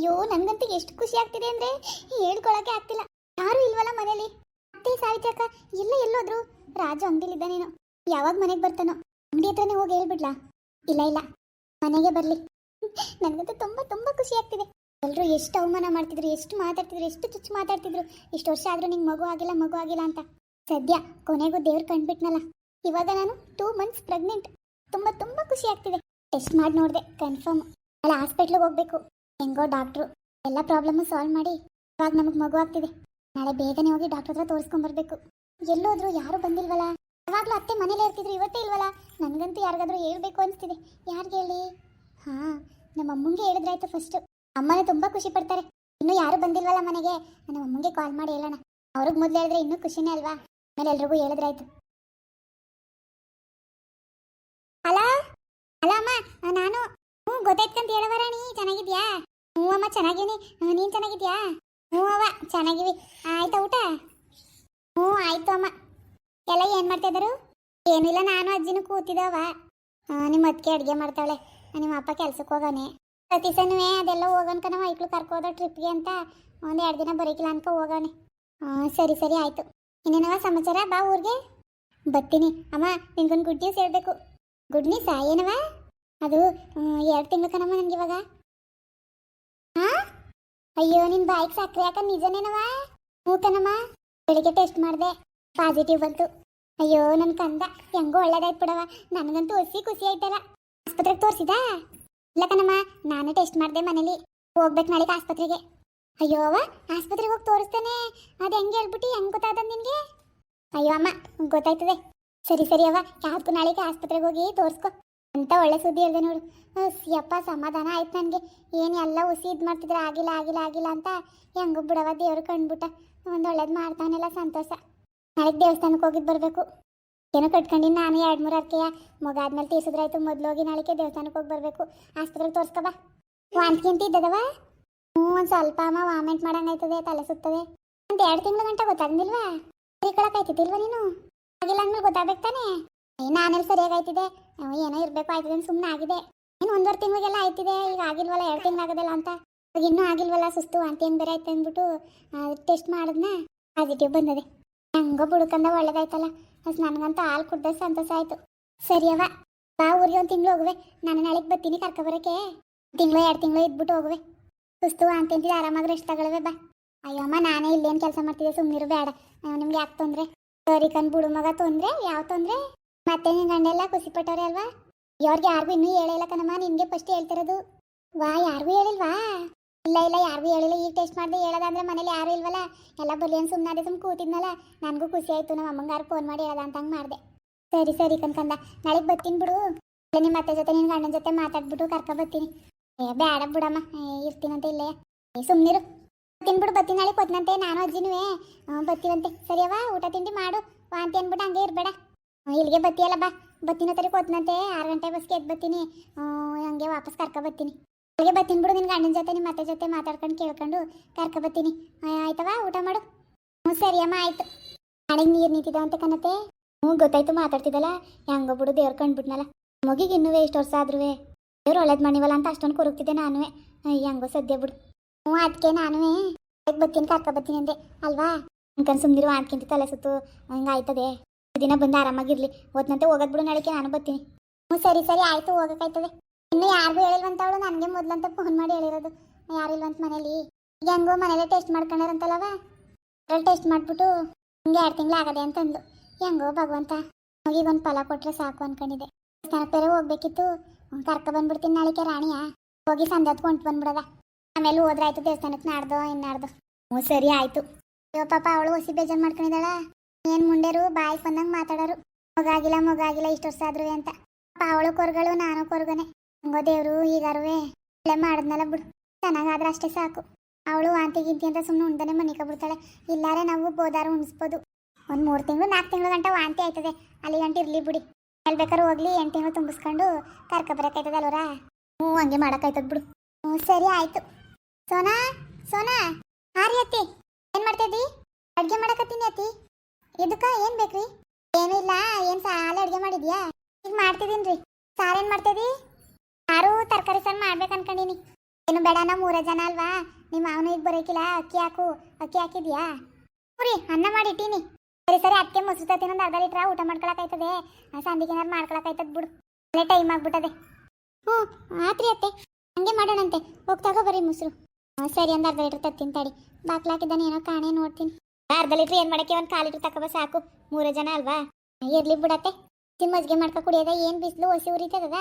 ಅಯ್ಯೋ, ನನಗಂತೂ ಎಷ್ಟು ಖುಷಿ ಆಗ್ತಿದೆ ಅಂದ್ರೆ ಹೇಳ್ಕೊಳಕ್ಕೆ ಆಗ್ತಿಲ್ಲ. ಯಾರು ಇಲ್ವಲ್ಲ ಮನೇಲಿ? ಅತ್ತೆ, ಸಾವಿತ್ರಿ ಅಕ್ಕ ಎಲ್ಲ ಎಲ್ಲೋದ್ರು? ರಾಜು ಅಂಗಡಿಲಿದ್ದಾನೇನೋ. ಯಾವಾಗ ಮನೆಗೆ ಬರ್ತಾನೋ? ಅಂಗಡಿ ಹತ್ರನೇ ಹೋಗಿ ಹೇಳ್ಬಿಡ್ಲಾ? ಇಲ್ಲ ಇಲ್ಲ. ಮನೆಗೆ ಬರ್ಲಿ. ನನಗಂತೂ ತುಂಬಾ ತುಂಬಾ ಖುಷಿ ಆಗ್ತಿದೆ. ಎಲ್ಲರೂ ಎಷ್ಟು ಅವಮಾನ ಮಾಡ್ತಿದ್ರು, ಎಷ್ಟು ಮಾತಾಡ್ತಿದ್ರು, ಎಷ್ಟು ಚುಚ್ಚು ಮಾತಾಡ್ತಿದ್ರು. ಇಷ್ಟು ವರ್ಷ ಆದ್ರೂ ನಿಂಗೆ ಮಗು ಆಗಿಲ್ಲ ಮಗು ಆಗಿಲ್ಲ ಅಂತ. ಸದ್ಯ ಕೊನೆಗೂ ದೇವ್ರು ಕಂಡ್ಬಿಟ್ನಲ್ಲ. ಇವಾಗ ನಾನು ಟೂ ಮಂತ್ಸ್ ಪ್ರೆಗ್ನೆಂಟ್ ತುಂಬಾ ತುಂಬಾ ಖುಷಿ ಆಗ್ತಿದೆ. ಟೆಸ್ಟ್ ಮಾಡಿ ನೋಡಿದೆ ಕನ್ಫರ್ಮ್ ಅಲ್ಲ ಹಾಸ್ಪಿಟ್ಲಿಗೆ ಹೋಗ್ಬೇಕು. ಹೆಂಗೋ ಡಾಕ್ಟ್ರು, ಎಲ್ಲ ಪ್ರಾಬ್ಲಮ್ ಸಾಲ್ವ್ ಮಾಡಿ ಇವಾಗ ನಮಗೆ ಮಗು ಆಗ್ತಿದೆ. ನಾಳೆ ಬೇಗನೆ ಹೋಗಿ ಡಾಕ್ಟರ್ ಹತ್ರ ತೋರಿಸ್ಕೊಂಬರ್ಬೇಕು ಎಲ್ಲೋದ್ರು ಯಾರು ಬಂದಿಲ್ವಲ್ಲ ಯಾವಾಗ್ಲೂ ಅತ್ತೆ ಮನೇಲೇ ಇರ್ತಿದ್ರು, ಇವತ್ತೇ ಇಲ್ವಲ್ಲ ನನಗಂತೂ ಯಾರಿಗಾದ್ರೂ ಹೇಳ್ಬೇಕು ಅನಿಸ್ತಿದೆ. ಯಾರಿಗೆ ಹೇಳಿ? ಹಾ, ನಮ್ಮ ಅಮ್ಮಂಗೆ ಹೇಳಿದ್ರಾಯ್ತು ಫಸ್ಟ್ ಅಮ್ಮನೇ ತುಂಬಾ ಖುಷಿ ಪಡ್ತಾರೆ. ಇನ್ನು ಯಾರು ಬಂದಿಲ್ವಲ್ಲ ಮನೆಗೆ? ನಮ್ಮ ಅಮ್ಮಂಗೆ ಕಾಲ್ ಮಾಡಿ ಹೇಳೋಣ. ಅವ್ರಿಗೆ ಮೊದ್ಲು ಹೇಳಿದ್ರೆ ಇನ್ನೂ ಖುಷಿನೇ ಅಲ್ವಾ? ಆಮೇಲೆ ಎಲ್ರಿಗೂ ಹೇಳಿದ್ರಾಯ್ತು. ಅಲ್ಲ ಅಲ್ಲ ಅಮ್ಮ, ನಾನು ಗೊತ್ತಾಯ್ತಂತ ಹೇಳವ ರಾಣಿ, ಚೆನ್ನಾಗಿದ್ಯಾ? ಹ್ಞೂ ಅಮ್ಮ, ಚೆನ್ನಾಗೀನಿ. ನೀನ್ ಚೆನ್ನಾಗಿದ್ಯಾ? ಹ್ಞೂ ಅವ್ವ, ಚೆನ್ನಾಗಿವಿ. ಆಯ್ತಾ ಊಟ? ಹ್ಞೂ, ಆಯ್ತು ಅಮ್ಮ. ಎಲ್ಲ ಏನು ಮಾಡ್ತಾ ಇದ್ದಾರೆ? ಏನಿಲ್ಲ ನಾನು ಅಜ್ಜಿನೂ ಕೂತಿದವ ನಿಮ್ಮ ಅತ್ತಿಗೆ ಅಡುಗೆ ಮಾಡ್ತಾಳೆ. ನಿಮ್ಮ ಅಪ್ಪ ಕೆಲ್ಸಕ್ಕೆ ಹೋಗೋನೆ ಪ್ರತಿ ಸನವೇ ಅದೆಲ್ಲ ಹೋಗೋಣ ಕಣವ ಐಕ್ಳು ಕರ್ಕೋದ ಟ್ರಿಪ್ಗೆ ಅಂತ. ಒಂದು ಎರಡು ದಿನ ಬರೀಕಿಲ್ಲ ಅನ್ಕೊ ಹೋಗೋನೆ ಹಾಂ ಸರಿ ಸರಿ, ಆಯಿತು. ಇನ್ನೇನವ ಸಮಾಚಾರ? ಬಾ ಊರಿಗೆ. ಬರ್ತೀನಿ. ಅಮ್ಮ, ನಿಂಗೊಂದು ಗುಡ್ ನ್ಯೂಸ್ ಹೇಳ್ಬೇಕು. ಗುಡ್ ನ್ಯೂಸ್ ಏನವ ಅದು ಎರಡು ತಿಂಗಳು ಕಣಮ್ಮ ನನಗೆ ಇವಾಗ. ಅಯ್ಯೋ, ನಿನ್ ಬಾಯಿಗೆ ಸಕ್ಕರೆ ಯಾಕ ನಿಜನೇನವ? ಹ್ಞೂ ಕಣಮ್ಮ. ಬೆಳಿಗ್ಗೆ ಟೆಸ್ಟ್ ಮಾಡಿದೆ. ಪಾಸಿಟಿವ್ ಬಂತು. ಅಯ್ಯೋ ನನ್ನ ಕಂದ. ಹೆಂಗೋ ಒಳ್ಳೇದಾಯ್ತು ಬಿಡವ ನನಗಂತೂ ಹುಸಿ ಖುಷಿ ಆಯ್ತಲ್ಲ. ಆಸ್ಪತ್ರೆಗೆ ತೋರಿಸಿದ? ಇಲ್ಲ ಕಣಮ್ಮ, ನಾನು ಟೆಸ್ಟ್ ಮಾಡಿದೆ ಮನೇಲಿ. ಹೋಗ್ಬೇಕು ನಾಳೆಗೆ ಆಸ್ಪತ್ರೆಗೆ. ಅಯ್ಯೋ ಅವ ಆಸ್ಪತ್ರೆಗೆ ಹೋಗಿ ತೋರಿಸ್ತಾನೆ. ಅದು ಹೆಂಗೆ ಹೇಳ್ಬಿಟ್ಟು, ಹೆಂಗೆ ಗೊತ್ತಾದ ನಿನಗೆ? ಅಯ್ಯೋ, ಅಮ್ಮ, ಗೊತ್ತಾಯ್ತದೆ. ಸರಿ ಸರಿ ಅವ್ವ ಯಾವ್ದು ನಾಳೆಗೆ ಆಸ್ಪತ್ರೆಗೆ ಹೋಗಿ ತೋರಿಸ್ಕೊ. ಅಂತ ಒಳ್ಳೆ ಸುದ್ದಿ ಹೇಳಿದೆ ನೋಡು. ಯಪ್ಪ, ಸಮಾಧಾನ ಆಯ್ತು ನನಗೆ. ಏನು ಎಲ್ಲ ಉಸಿ ಇದು ಮಾಡ್ತಿದ್ರೆ? ಆಗಿಲ್ಲ ಆಗಿಲ್ಲ ಆಗಿಲ್ಲ ಅಂತ ಹೆಂಗು ಬಿಡವ ದೇವ್ರು ಕಂಡ್ಬಿಟ್ಟ. ಒಂದು ಒಳ್ಳೇದು ಮಾಡ್ತಾನೆಲ್ಲ ಸಂತೋಷ. ನಾಳೆ ದೇವಸ್ಥಾನಕ್ಕೆ ಹೋಗಿದ್ದು ಬರಬೇಕು. ಏನೋ ಕಟ್ಕೊಂಡಿನಿ ನಾನು ಎರಡು ಮೂರು ಅರ್ಕೆಯ ಮಗ ಆದ್ಮೇಲೆ ತೀರ್ಸಿದ್ರಾಯ್ತು ಮೊದಲು ಹೋಗಿ ನಾಳೆಗೆ ದೇವಸ್ಥಾನಕ್ಕೆ ಹೋಗಿ ಬರಬೇಕು. ಆಸ್ಪತ್ರೆಗೆ ತೋರಿಸ್ಕೊ ಬಾ. ವಾಂತಿ ಅಂತ ಇದ್ದದವ ಹ್ಞೂ, ಒಂದು ಸ್ವಲ್ಪ ಅಮ್ಮ ವಾಮೆಂಟ್ ಮಾಡಂಗಾಯ್ತದೆ, ತಲೆ ಸುತ್ತದೆ. ಒಂದು ಎರಡು ತಿಂಗಳ ಗಂಟೆ ಗೊತ್ತಾಗ್ಲಿಲ್ವಾ? ಆಯ್ತಿಲ್ವ ನೀನು? ಆಗಿಲ್ಲ ಅಂದ್ಮೇಲೆ ಗೊತ್ತಾಗ್ಬೇಕು ತಾನೇ? ನಾನೆಲ್ಲಿ ಸರಿಯಾಗಿ ಆಯ್ತಿದೆ ಏನೋ ಇರಬೇಕು, ಆಯ್ತದೆ ಸುಮ್ಮನೆ ಆಗಿದೆ. ಇನ್ನು ಒಂದೂವರೆ ತಿಂಗಳಿಗೆಲ್ಲ ಆಯ್ತಿದೆ, ಈಗ ಆಗಿಲ್ವಲ್ಲ, ಎರಡು ತಿಂಗಳು ಆಗೋದಿಲ್ಲ ಅಂತ. ಇವಾಗ ಇನ್ನೂ ಆಗಿಲ್ವಲ್ಲ ಸುಸ್ತು ಅಂತ ಏನು ಬೇರೆ ಆಯ್ತು ಅಂದ್ಬಿಟ್ಟು ಟೆಸ್ಟ್ ಮಾಡಿದ್ನ? ಪಾಸಿಟಿವ್ ಬಂದದೆ. ಹಂಗೋ ಬುಡ್ಕಂದ ಒಳ್ಳೇದಾಯ್ತಲ್ಲ. ಅಸ್ ನನಗಂತೂ ಹಾಲು ಕುಡ್ದ ಸಂತೋಷ ಆಯ್ತು. ಸರಿಯವ ಬಾ ಊರಿಗೆ ಒಂದು ತಿಂಗಳು ಹೋಗುವೆ. ನಾನು ನಾಳೆಗೆ ಬರ್ತೀನಿ ಕರ್ಕೊಬರಕ್ಕೆ ತಿಂಗಳು, ಎರಡು ತಿಂಗಳು ಇದ್ಬಿಟ್ಟು ಹೋಗುವೆ. ಸುಸ್ತು ಅಂತ ಅಂತಿದ್ದೆ ಆರಾಮಾಗಿ ರೆಸ್ಟ್ ತಗೊಳ್ಳುವೆ, ಬಾ. ಅಯ್ಯಮ್ಮ ನಾನೇ ಇಲ್ಲೇನು ಕೆಲಸ ಮಾಡ್ತಿದ್ದೆ ಸುಮ್ಮನಿರು ಬೇಡ. ನಿಮ್ಗೆ ಯಾಕೆ ತೊಂದರೆ? ಸರಿ ಕಣ್, ಬಿಡು ಮಗ ತೊಂದರೆ? ಯಾವ ತೊಂದರೆ? ಮತ್ತೆ ನಿನ್ ಗಂಡೆಲ್ಲ ಖುಷಿ ಪಟ್ಟವ್ರೆ ಅಲ್ವಾ? ಇವ್ರಿಗೆ ಯಾರಿಗೂ ಇನ್ನೂ ಹೇಳಿಲ್ಲ ಕಣಮ್ಮ ನಿನ್ಗೆ ಫಸ್ಟ್ ಹೇಳ್ತಿರೋದು. ವಾ ಯಾರಿಗೂ ಹೇಳಿಲ್ವಾ? ಇಲ್ಲ ಇಲ್ಲ ಯಾರಿಗೂ ಹೇಳಿಲ್ಲ. ಈಗ ಟೆಸ್ಟ್ ಮಾಡಿದೆ ಹೇಳೋದಂದ್ರೆ ಮನೇಲಿ ಯಾರು ಇಲ್ವಲ್ಲ? ಎಲ್ಲ ಬರ್ಲಿ ಅಂತ ಸುಮ್ಮನೆ ಸುಮ್ಮನೆ ಕೂತಿದ್ನಲ್ಲ? ನನಗೂ ಖುಷಿ ಆಯ್ತು. ನಮ್ಮ ಅಮ್ಮಂಗಾರು ಫೋನ್ ಮಾಡಿ ಹೇಳೋದ ಅಂತ ಹಂಗೆ ಮಾಡಿದೆ. ಸರಿ ಸರಿ ಕನ್ಕಂದ ನಾಳೆಗೆ ಬರ್ತೀನಿ ಬಿಡು. ನಿಮ್ಮ ಅತ್ತೆ ಜೊತೆ ನಿನ್ನ ಗಂಡನ ಜೊತೆ ಮಾತಾಡ್ಬಿಟ್ಟು ಕರ್ಕೊ ಬರ್ತೀನಿ. ಏ ಬೇಡ ಬಿಡಮ್ಮ. ಏ, ಇಲ್ಲ. ಸುಮ್ಮನಿರು ಬರ್ತೀನಿ ಬಿಡು ಬರ್ತೀನಿ. ನಾಳೆ ಕೊತ್ತಿನಂತೆ ನಾನು ಅಜ್ಜಿನೂ ಬರ್ತೀವಂತೆ ಸರಿಯವಾ ಊಟ ತಿಂಡಿ ಮಾಡು. ವಾಂತಿ ಅಂದ್ಬಿಟ್ಟು ಹಂಗೆ ಇರಬೇಡ. ಇಲ್ಲಿಗೆ ಬತ್ತಿಯಲ್ಲ ಬಾ. ಬತ್ತಿನ ತರಿ ಕೊತ್ತನಂತೆ ಆರು ಗಂಟೆ ಬಸ್ಗೆ ಎದ್ದು ಬತ್ತೀನಿ ಹಂಗೆ ವಾಪಸ್ ಕರ್ಕೊ ಬತ್ತೀನಿ ಅಲ್ಲಿಗೆ ಬತ್ತೀನಿ ಬಿಡು ನಿನ್ನ ಗಂಡನ ಜೊತೆ ನಿಮ್ಮ ಅತ್ತೆ ಜೊತೆ ಮಾತಾಡ್ಕೊಂಡು ಕೇಳ್ಕೊಂಡು ಕರ್ಕೊ ಬತ್ತೀನಿ ಆಯ್ತವಾ? ಊಟ ಮಾಡು. ಹ್ಞೂ ಸರಿ ಅಮ್ಮ, ಆಯ್ತು. ನಾಳೆಗೆ ನೀರು ಅಂತ ಕನತೆ ಹ್ಞೂ ಗೊತ್ತಾಯ್ತು, ಮಾತಾಡ್ತಿದ್ದಲ್ಲ. ಹೆಂಗೋ ಬಿಡು, ದೇವ್ರು ಕಂಡ್ಬಿಟ್ನಲ್ಲ. ಮಗಿಗೆ ಇನ್ನೂ ಎಷ್ಟು ವರ್ಷ ಆದ್ರೂ ದೇವ್ರು ಒಳ್ಳೇದು ಮಾಡಿವಲ್ಲ ಅಂತ ಅಷ್ಟೊಂದು ಕೊರಗ್ತಿದ್ದೆ ನಾನು ಹೆಂಗೋ ಸದ್ಯ ಬಿಡು. ಹ್ಞೂ ಅದಕ್ಕೆ ನಾನು ಬತ್ತೀನಿ ಕರ್ಕೊ ಬತ್ತೀನಿ ಅಂದೆ. ಅಲ್ವಾ? ಅಂಕನ್ ಸುಮ್ಮನಿರು ಮಾಡ್ಕಿಂತ ತಲೆ ಸುತ್ತು. ಹಂಗೆ ದಿನ ಬಂದು ಆರಾಮಾಗಿರ್ಲಿ. ಓದ್ನಂತೆ ಹೋಗೋದ್ ಬಿಡು ನಾಳೆಗೆ ನಾನು ಬರ್ತೀನಿ. ಹ್ಞೂ, ಸರಿ ಸರಿ, ಆಯ್ತು, ಹೋಗಕ್ಕಾಯ್ತದೆ. ಇನ್ನು ಯಾರಿಗೂ ಹೇಳಿಲ್ವಂತವಳು, ನನಗೆ ಮೊದ್ಲಂತ ಫೋನ್ ಮಾಡಿ ಹೇಳಿರೋದು. ಯಾರಿಲ್ವಂತ ಮನೇಲಿ? ಈಗ ಹೆಂಗೋ ಮನೇಲೆ ಟೆಸ್ಟ್ ಮಾಡ್ಕೊಂಡಾರಂತಲ್ಲವ? ಅದ್ರಲ್ಲಿ ಟೆಸ್ಟ್ ಮಾಡಿಬಿಟ್ಟು ಹಿಂಗೆ ಎರಡು ತಿಂಗಳು ಆಗದೆ ಅಂತಂದು ಹೆಂಗೋ ಭಗವಂತ ಮಗಿಗೊಂದು ಫಲ ಕೊಟ್ರೆ ಸಾಕು ಅನ್ಕೊಂಡಿದ್ದೆ. ಬೇರೆ ಹೋಗ್ಬೇಕಿತ್ತು. ಕರ್ಕ ಬಂದ್ಬಿಡ್ತೀನಿ ನಾಳೆಗೆ ರಾಣಿಯ. ಹೋಗಿ ಸಂದೆ ಕೊಂಟು ಬಂದ್ಬಿಡದ. ಆಮೇಲೆ ಹೋದ್ರಾಯ್ತು ದೇವಸ್ಥಾನಕ್ಕೆ ನಾಡ್ದು, ಇನ್ನಾಡ್ದು. ಹ್ಞೂ, ಸರಿ, ಆಯಿತು. ಅಯ್ಯೋ, ಪಾಪ, ಅವಳು ಹೊಸಿ ಬೇಜಾರು ಮಾಡ್ಕೊಂಡಿದ್ದಾಳ? ಏನ್ ಮುಂಡೆರು? ಬಾಯಿ ಬಂದಂಗೆ ಮಾತಾಡೋರು. ಮಗಾಗಿಲ್ಲ ಮಗಾಗಿಲ್ಲ, ಇಷ್ಟು ವರ್ಷ ಆದ್ರೂ ಅಂತ. ಅವಳು ಕೊರ್ಗಳು, ನಾನು ಕೊರ್ಗನೆ. ಹಂಗೋ ದೇವ್ರು ಈಗಾರುವೆ ಒಳ್ಳೆ ಮಾಡಿದ್ನಲ್ಲ ಬಿಡು. ಚೆನ್ನಾಗಾದ್ರೆ ಅಷ್ಟೇ ಸಾಕು. ಅವಳು ವಾಂತಿ ಗಿಂತಿ ಅಂತ ಸುಮ್ಮನೆ ಉಂಡನೆ ಮನಿಕೊಬಿಡ್ತಾಳೆ ಇಲ್ಲಾರೆ ನಾವು ಬೋದಾರು ಉಣಿಸ್ಬೋದು. ಒಂದು ಮೂರು ತಿಂಗಳು ನಾಲ್ಕು ತಿಂಗಳು ಗಂಟ ವಾಂತಿ ಆಯ್ತದೆ. ಅಲ್ಲಿ ಗಂಟ ಇರ್ಲಿ ಬಿಡಿ. ಹೇಳ್ಬೇಕಾರು ಹೋಗ್ಲಿ, ಎಂಟು ತಿಂಗಳು ತುಂಬಿಸ್ಕೊಂಡು ಕರ್ಕೊ ಬರಕಾಯ್ತದಲ್ವರ ಹ್ಞೂ, ಹಂಗೆ ಮಾಡೋಕ್ಕಾಯ್ತದ ಬಿಡು. ಹ್ಞೂ, ಸರಿ ಆಯ್ತು. ಸೋನಾ ಸೋನಾ, ಹಾರಿ ಅತ್ತಿ. ಏನ್ ಮಾಡ್ತಿದ್ದಿ ಅಡ್ಗೆ ಮಾಡಕತ್ತೀನಿ ಅತ್ತಿ. ಇದಕ್ಕ ಏನ್ ಬೇಕ್ರಿ? ಏನಿಲ್ಲ ಏನ್ ಸಾಲ ಅಡ್ಗೆ ಮಾಡಿದ್ಯಾ? ಈಗ ಮಾಡ್ತಿದೀನ್ರಿ. ಸಾರೇನ್ ಮಾಡ್ತಿದಿ? ಸಾರು ತರಕಾರಿ ಸಾರು ಮಾಡ್ಬೇಕು ಅನ್ಕೊಂಡಿನಿ. ಏನು ಬೇಡ ನಾ ಮೂರ ಜನ ಅಲ್ವಾ? ನಿಮ್ಮ ಅವನು ಈಗ ಬರೋಕಿಲ್ಲ, ಅಕ್ಕಿ ಹಾಕು, ಅಕ್ಕಿ ಹಾಕಿದ್ಯಾ? ಸರಿ ಅನ್ನ ಮಾಡಿಟ್ಟೀನಿ ಸರಿ ಸರಿ ಅದಕ್ಕೆ ಮೊಸರು ತತ್ತೀನಿ ಅರ್ಧ ಲೀಟ್ರ ಊಟ ಮಾಡ್ಕೊಳಕಾಯ್ತದೆ. ಸಂದಿಗೆ ಏನಾರು ಮಾಡ್ಕೊಳಕಾಯ್ತದ ಬಿಡು. ಅಲ್ಲೇ ಟೈಮ್ ಆಗ್ಬಿಟ್ಟದೆ. ಹ್ಞೂ, ಆತ್ರಿ ಅತ್ತೆ. ಹಂಗೆ ಮಾಡೋಣಂತೆ. ಹೋಗ್ತಾಗ ಬರೀ ಮೊಸರು. ಸರಿ, ಒಂದು ಅರ್ಧ ಲೀಟ್ರ್ ತತ್ತಿನ ತಡಿ. ಬಾಕ್ಲಾಕಿದ್ದಾನೆ ಏನೋ ಕಾಣೆ ನೋಡ್ತೀನಿ. ಅರ್ಧ ಲೀಟ್ರ್ ಏನು ಮಾಡಕ್ಕೆ? ಒಂದು ಕಾಲು ಲೀಟ್ರ್ ತಕೊಬ ಸಾಕು. ಮೂರೇ ಜನ ಅಲ್ವಾ? ಇರ್ಲಿ ಬಿಡತ್ತೆ. ತಿನ್ ಮಜ್ಜಿಗೆ ಮಾಡ್ಕೊ ಕುಡಿಯೋದ? ಏನು ಬಿಸಿಲು? ಹೊಸಿ ಉರಿತದ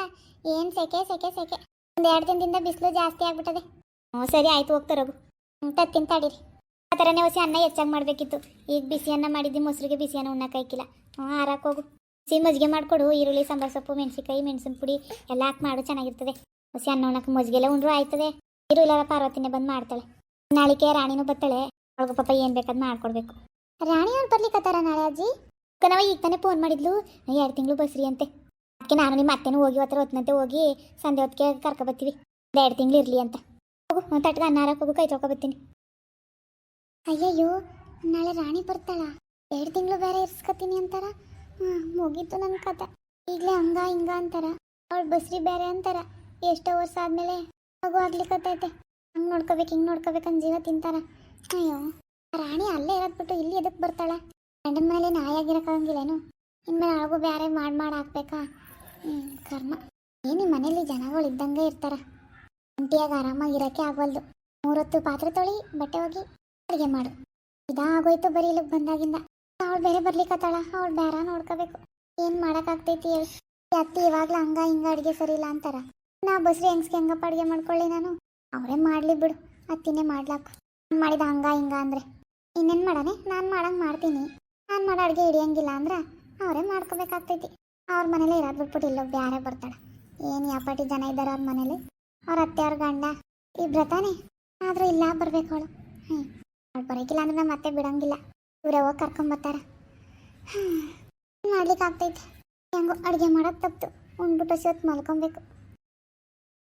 ಏನು ಸೆಕೆ ಸೆಕೆ ಸೆಕೆ? ಒಂದು ಎರಡು ದಿನದಿಂದ ಬಿಸಿಲು ಜಾಸ್ತಿ ಆಗ್ಬಿಟ್ಟದೆ. ಹ್ಞೂ ಸರಿ ಆಯ್ತು ಹೋಗ್ತಾರೋಗು ತತ್ತಿನ ತಡೀರಿ. ಆ ಥರನೇ ಹೊಸಿ ಅನ್ನ ಹೆಚ್ಚಾಗಿ ಮಾಡಬೇಕಿತ್ತು. ಈಗ ಬಿಸಿ ಅನ್ನ ಮಾಡಿದ್ದು ಮೊಸರಿಗೆ ಬಿಸಿ ಅನ್ನ ಉಣ್ಣಕ್ಕಾಯ್ಕಿಲ್ಲ ಹ್ಞೂ ಆರಾಕ್ ಹೋಗು. ಸಿ ಮಜ್ಜಿಗೆ ಮಾಡಿಕೊಡು. ಈರುಳ್ಳಿ, ಸಾಂಬಾರು ಸೊಪ್ಪು, ಮೆಣಸಿನ್ಕಾಯಿ, ಮೆಣಸಿನ ಪುಡಿ ಎಲ್ಲ ಹಾಕಿ ಮಾಡು, ಚೆನ್ನಾಗಿರ್ತದೆ. ಹೊಸಿ ಅನ್ನ ಉಣ್ಣಕ್ಕೆ ಮಜ್ಜಿಗೆಲ್ಲ ಉಂಡ್ರು ಆಯ್ತದೆ. ಈರುಳ್ಳಿ ಪಾರ್ವತಿನೇ ಬಂದು ಮಾಡ್ತಾಳೆ. ನಾಳಿಕೆ ರಾಣಿನೂ ಬರ್ತಾಳೆ. ಅವ್ಳಿಗೆ ಪಾಪ ಏನು ಬೇಕಾದ್ ಮಾಡ್ಕೊಡ್ಬೇಕು ರಾಣಿ ಅವ್ನು ಬರ್ಲಿಕ್ಕತ್ತಾರ ನಾಳೆ ಅಜ್ಜಿ ಕಣವ ಈಗ ತಾನೇ ಫೋನ್ ಮಾಡಿದ್ಲು. ಎರಡು ತಿಂಗಳು ಬಸ್ರಿ ಅಂತೆ. ಅದಕ್ಕೆ ನಾನು ನಿಮ್ಮ ಅತ್ತೆನೂ ಹೋಗಿ ಹತ್ರ ಹೊತ್ತಿನಂತೆ ಹೋಗಿ ಸಂಜೆ ಹೊತ್ತಿಗೆ ಕರ್ಕೊ ಬರ್ತೀವಿ. ಎರಡು ತಿಂಗಳು ಇರಲಿ ಅಂತ. ಹೋಗು, ಒಂದು ತಟ್ಟದ ಅನ್ನಾರಕ್ಕೆ ಹೋಗು, ಕೈ ತೊಗೊಬತ್ತೀನಿ ಅಯ್ಯಯ್ಯೋ, ನಾಳೆ ರಾಣಿ ಬರ್ತಾಳ? ಎರಡು ತಿಂಗಳು ಬೇರೆ ಇರ್ಸ್ಕೊತೀನಿ ಅಂತಾರ? ಹಾಂ, ಮುಗೀತು ನನ್ನ ಕತೆ. ಈಗಲೇ ಹಂಗ, ಹಿಂಗ ಅಂತಾರ. ಅವಳು ಬಸ್ರಿ ಬೇರೆ ಅಂತಾರ. ಎಷ್ಟೋ ವರ್ಷ ಆದಮೇಲೆ ಹೋಗು ಆಗ್ಲಿಕ್ಕತ್ತೈತೆ ಹಂಗೆ ನೋಡ್ಕೋಬೇಕು, ಹಿಂಗೆ ನೋಡ್ಕೋಬೇಕಂತ ಜೀವ ತಿಂತಾರ. ಅಯ್ಯೋ, ರಾಣಿ ಅಲ್ಲೇ ಇರೋದ್ ಬಿಟ್ಟು ಇಲ್ಲಿ ಎದಕ್ಕೆ ಬರ್ತಾಳೆ? ಗಂಡನ ಮನೇಲಿ ನಾಯಾಗಿರೋಕ್ಕಾಗಂಗಿಲ್ಲೇನು ಇನ್ಮೇಲೆ ಅಳಗು ಬೇರೆ ಮಾಡಿ ಮಾಡಿ ಹಾಕ್ಬೇಕಾ? ಹ್ಞೂ ಕರ್ಮ. ಏನು ಮನೇಲಿ ಜನಗಳು ಇದ್ದಂಗೆ ಇರ್ತಾರೆ. ಒಂಟಿಯಾಗಿ ಆರಾಮಾಗಿ ಇರೋಕ್ಕೆ ಆಗವಲ್ದು. ಮೂರೊತ್ತು ಪಾತ್ರೆ ತೊಳಿ, ಬಟ್ಟೆ ಹೋಗಿ ಅಡುಗೆ ಮಾಡು. ಇದಾಗೋಯ್ತು ಬರೀ ಇಲ್ಲಿಗೆ ಬಂದಾಗಿಂದ. ಅವಳು ಬೇರೆ ಬರ್ಲಿಕ್ಕತ್ತಾಳ ಅವಳು ಬೇರ ನೋಡ್ಕೋಬೇಕು. ಏನು ಮಾಡೋಕ್ಕಾಗ್ತೈತಿ ಹೇಳಿ. ಅತ್ತಿ ಇವಾಗಲೂ ಹಂಗ ಹಿಂಗ ಅಡುಗೆ ಸರಿ ಇಲ್ಲ ಅಂತಾರ. ನಾ ಬಸ್ರಿ ಹೆಂಗ್ಸ್ಗೆ ಹೆಂಗಪ್ಪ ಅಡುಗೆ ಮಾಡ್ಕೊಳ್ಳಿ ನಾನು? ಅವರೇ ಮಾಡಲಿ ಬಿಡು. ಅತ್ತಿನೇ ಮಾಡ್ಲಾಕು. ಮಾಡಿದ ಹಂಗ, ಹಿಂಗ ಅಂದ್ರೆ. ಇನ್ನೇನು ಮಾಡಾನೆ ನಾನು ಮಾಡಂಗೆ ಮಾಡ್ತೀನಿ. ನಾನು ಮಾಡೋ ಅಡುಗೆ ಹಿಡಿಯಂಗಿಲ್ಲ ಅಂದ್ರೆ ಅವರೇ ಮಾಡ್ಕೋಬೇಕಾಗ್ತೈತಿ. ಅವ್ರ ಮನೇಲಿ ಇರೋದು ಬಿಟ್ಬಿಟ್ಟು ಇಲ್ಲೊಬ್ಬ ಯಾರೇ ಬರ್ತಾಳೆ. ಏನು ಯಾಪಾಟಿ ಜನ ಇದ್ದಾರೆ ಅವ್ರ ಮನೇಲಿ? ಅವ್ರ ಅತ್ತೆ, ಅವ್ರ ಗಂಡ, ಇಬ್ರ ತಾನೆ? ಆದರೂ ಇಲ್ಲ, ಬರ್ಬೇಕು ಅವಳು. ಹ್ಞೂ ಅವ್ಳು ಬರೋಕಿಲ್ಲ ಅಂದ್ರೆ ನಮ್ಮ ಮತ್ತೆ ಬಿಡಂಗಿಲ್ಲ. ಇವರೇ ಹೋಗಿ ಹ್ಮ್. ಮಾಡ್ಲಿಕ್ಕೆ ಆಗ್ತೈತಿ ಹೆಂಗೋ ಅಡುಗೆ ಮಾಡೋದು ತಪ್ಪು ಉಂಡ್ಬಿಟ್ಟು ಹೊತ್ತು ಮಲ್ಕೊಬೇಕು.